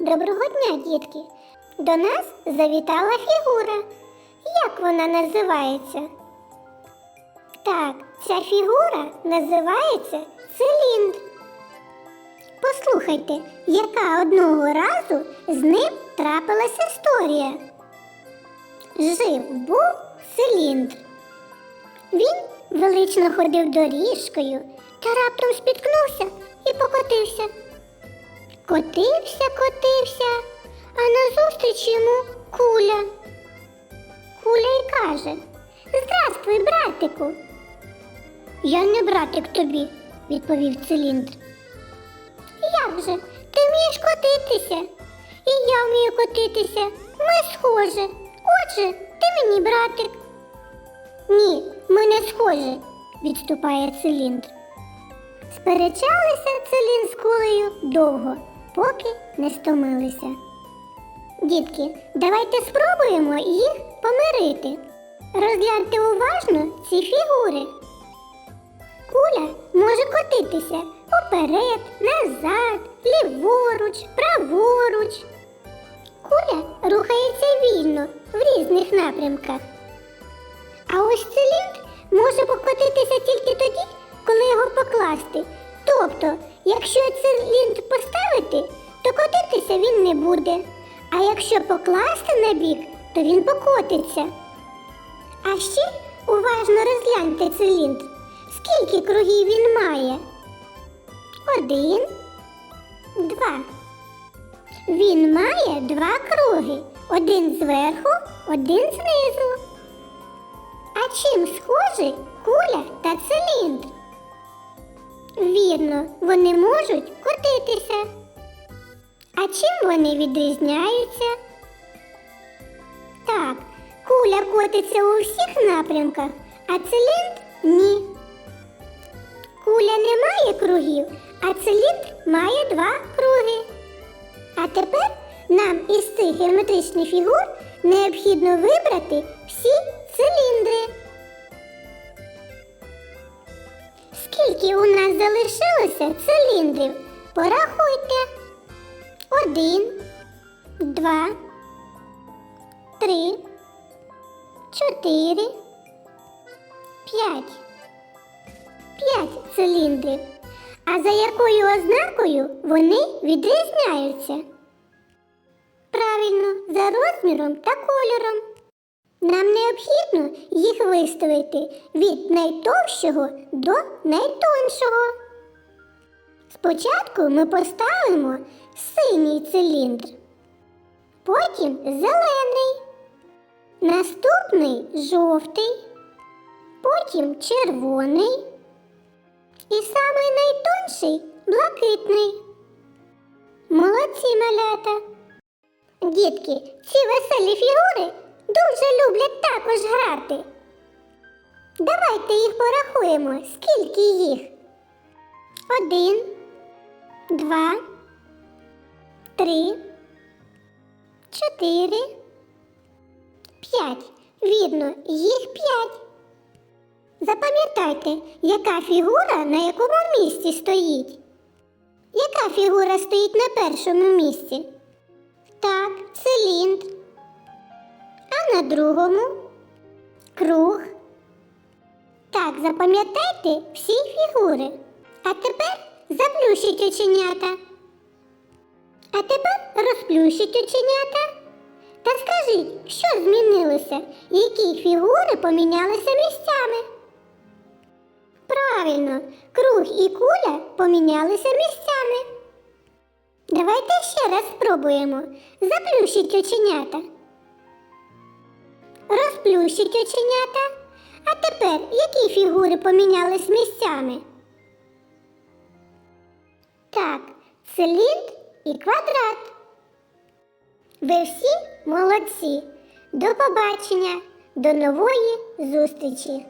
Доброго дня, дітки! До нас завітала фігура. Як вона називається? Так, ця фігура називається циліндр. Послухайте, яка одного разу з ним трапилася історія. Жив був циліндр. Він велично ходив доріжкою та раптом спіткнувся і покотився. Котився, котився, а назустріч йому куля. Куля й каже Здравствуй, братику. Я не братик тобі, відповів циліндр. Як же? Ти вмієш котитися? І я вмію котитися. Ми схожі. Отже, ти мені братик. Ні, ми не схожі, відступає циліндр. Сперечалися целін з кулею довго, поки не стомилися. Дітки, давайте спробуємо їх помирити. Розгляньте уважно ці фігури. Куля може котитися уперед, назад, ліворуч, праворуч. Куля рухається вільно в різних напрямках. А ось циліндр може покотитися тільки тоді, коли його покласти. Тобто, якщо циліндр котитися він не буде. А якщо покласти на бік, то він покотиться. А ще уважно розгляньте циліндр. Скільки кругів він має? Один, два. Він має два круги. Один зверху, один знизу. А чим схожі куля та циліндр? Вірно, вони можуть котитися. А чим вони відрізняються? Так, куля котиться у всіх напрямках, а циліндр ні. Куля не має кругів, а циліндр має два круги. А тепер нам із цих геометричних фігур необхідно вибрати всі циліндри. Скільки у нас залишилося циліндрів? Порахуйте. Один, два, три, чотири, п'ять. П'ять циліндрів. А за якою ознакою вони відрізняються? Правильно, за розміром та кольором. Нам необхідно їх виставити від найтовщого до найтоншого. Спочатку ми поставимо синій циліндр, потім зелений, наступний жовтий, потім червоний і самий найтонший блакитний. Молодці малята! Дітки, ці веселі фігури дуже люблять також грати. Давайте їх порахуємо, скільки їх. Один, два, три, чотири, п'ять. Вірно, їх п'ять. Запам'ятайте, яка фігура на якому місці стоїть. Яка фігура стоїть на першому місці? Так, циліндр. А на другому круг. Так, запам'ятайте всі фігури. А тепер заплющіть оченята. А тепер розплющіть оченята. Та скажіть, що змінилося? Які фігури помінялися місцями? Правильно, круг і куля помінялися місцями. Давайте ще раз спробуємо. Заплющіть оченята. Розплющіть оченята. А тепер які фігури помінялись місцями? Так, циліндр і квадрат. Ви всі молодці. До побачення, до нової зустрічі!